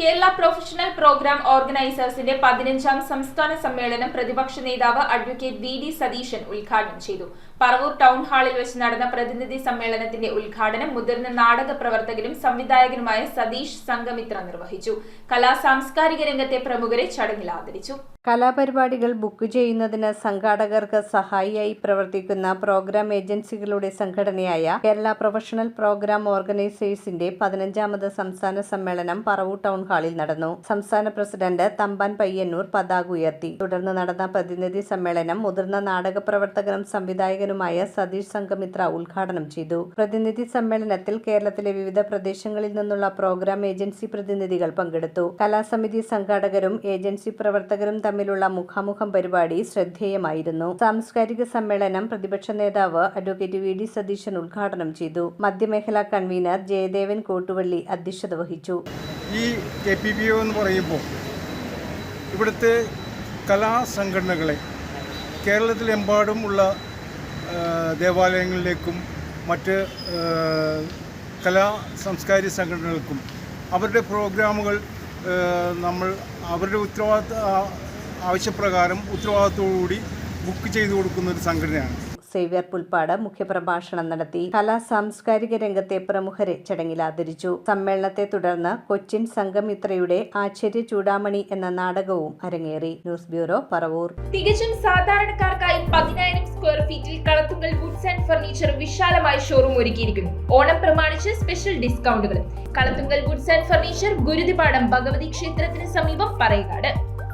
Kerala professional programme ഓർഗനൈസേഴ്സിന്റെ പതിനഞ്ചാം സംസ്ഥാന സമ്മേളനം പ്രതിപക്ഷ നേതാവ് അഡ്വക്കേറ്റ് വി ഡി സതീശൻ ഉദ്ഘാടനം ചെയ്തു. പറവൂർ ടൗൺ ഹാളിൽ വെച്ച് നടന്ന പ്രതിനിധി സമ്മേളനത്തിന്റെ ഉദ്ഘാടനം മുതിർന്ന നാടക പ്രവർത്തകനും സംവിധായകനുമായ സതീഷ് സംഗമിത്ര നിർവഹിച്ചു. കലാ സാംസ്കാരിക രംഗത്തെ പ്രമുഖരെ ചടങ്ങിൽ ആദരിച്ചു. കലാപരിപാടികൾ ബുക്ക് ചെയ്യുന്നതിന് സംഘാടകർക്ക് സഹായിയായി പ്രവർത്തിക്കുന്ന പ്രോഗ്രാം ഏജൻസികളുടെ സംഘടനയായ കേരള പ്രൊഫഷണൽ പ്രോഗ്രാം ഓർഗനൈസേഴ്സിന്റെ പതിനഞ്ചാമത് സംസ്ഥാന സമ്മേളനം പറവൂ ടൗൺ ഹാളിൽ നടന്നു. സംസ്ഥാന പ്രസിഡന്റ് തമ്പാൻ പയ്യന്നൂർ പതാക ഉയർത്തി. തുടർന്ന് നടന്ന പ്രതിനിധി സമ്മേളനം മുതിർന്ന നാടക പ്രവർത്തകനും സംവിധായകനുമായ സതീഷ് സംഘമിത്ര ഉദ്ഘാടനം ചെയ്തു. പ്രതിനിധി സമ്മേളനത്തിൽ കേരളത്തിലെ വിവിധ പ്രദേശങ്ങളിൽ നിന്നുള്ള പ്രോഗ്രാം ഏജൻസി പ്രതിനിധികൾ പങ്കെടുത്തു. കലാസമിതി സംഘാടകരും ഏജൻസി പ്രവർത്തകരും തമ്മിലുള്ള മുഖാമുഖം പരിപാടി ശ്രദ്ധേയമായിരുന്നു. സാംസ്കാരിക സമ്മേളനം പ്രതിപക്ഷ നേതാവ് അഡ്വക്കേറ്റ് വി ഡി സതീശൻ ഉദ്ഘാടനം ചെയ്തു. മധ്യമേഖലാ കൺവീനർ ജയദേവൻ കോട്ടുവള്ളി അധ്യക്ഷത വഹിച്ചു. ഈ കെ പി ഒ എന്ന് പറയുമ്പോൾ ഇവിടുത്തെ കലാസംഘടനകളെ കേരളത്തിലെമ്പാടും ഉള്ള ദേവാലയങ്ങളിലേക്കും മറ്റ് കലാ സാംസ്കാരിക സംഘടനകൾക്കും അവരുടെ പ്രോഗ്രാമുകൾ നമ്മൾ അവരുടെ ഉത്തരവാദിത്ത ആവശ്യപ്രകാരം ഉത്തരവാദിത്തോടുകൂടി ബുക്ക് ചെയ്തു കൊടുക്കുന്ന ഒരു സംഘടനയാണ്. സേവ്യർ പുൽപ്പാട് മുഖ്യപ്രഭാഷണം നടത്തി കലാ സാംസ്കാരിക രംഗത്തെ പ്രമുഖരെ ചടങ്ങിൽ ആദരിച്ചു. സമ്മേളനത്തെ തുടർന്ന് കൊച്ചിൻ സംഘമിത്രയുടെ ആശ്ചര്യ ചൂടാമണി എന്ന നാടകവും അരങ്ങേറി. News bureau Paravur. തികച്ചും സാധാരണക്കാർക്കായി പതിനായിരം സ്ക്വയർ ഫീറ്റിൽ കളത്തുങ്കൽ വുഡ്സ് ആൻഡ് ഫർണിച്ചർ വിശാലമായി ഷോറൂം ഒരുക്കിയിരിക്കുന്നു. ഓണം പ്രമാണിച്ച് special ഡിസ്കൗണ്ടുകൾ Kalathunkal woods and furniture Guruthipadam Bhagavathi ക്ഷേത്രത്തിന് സമീപം പറയകാട്.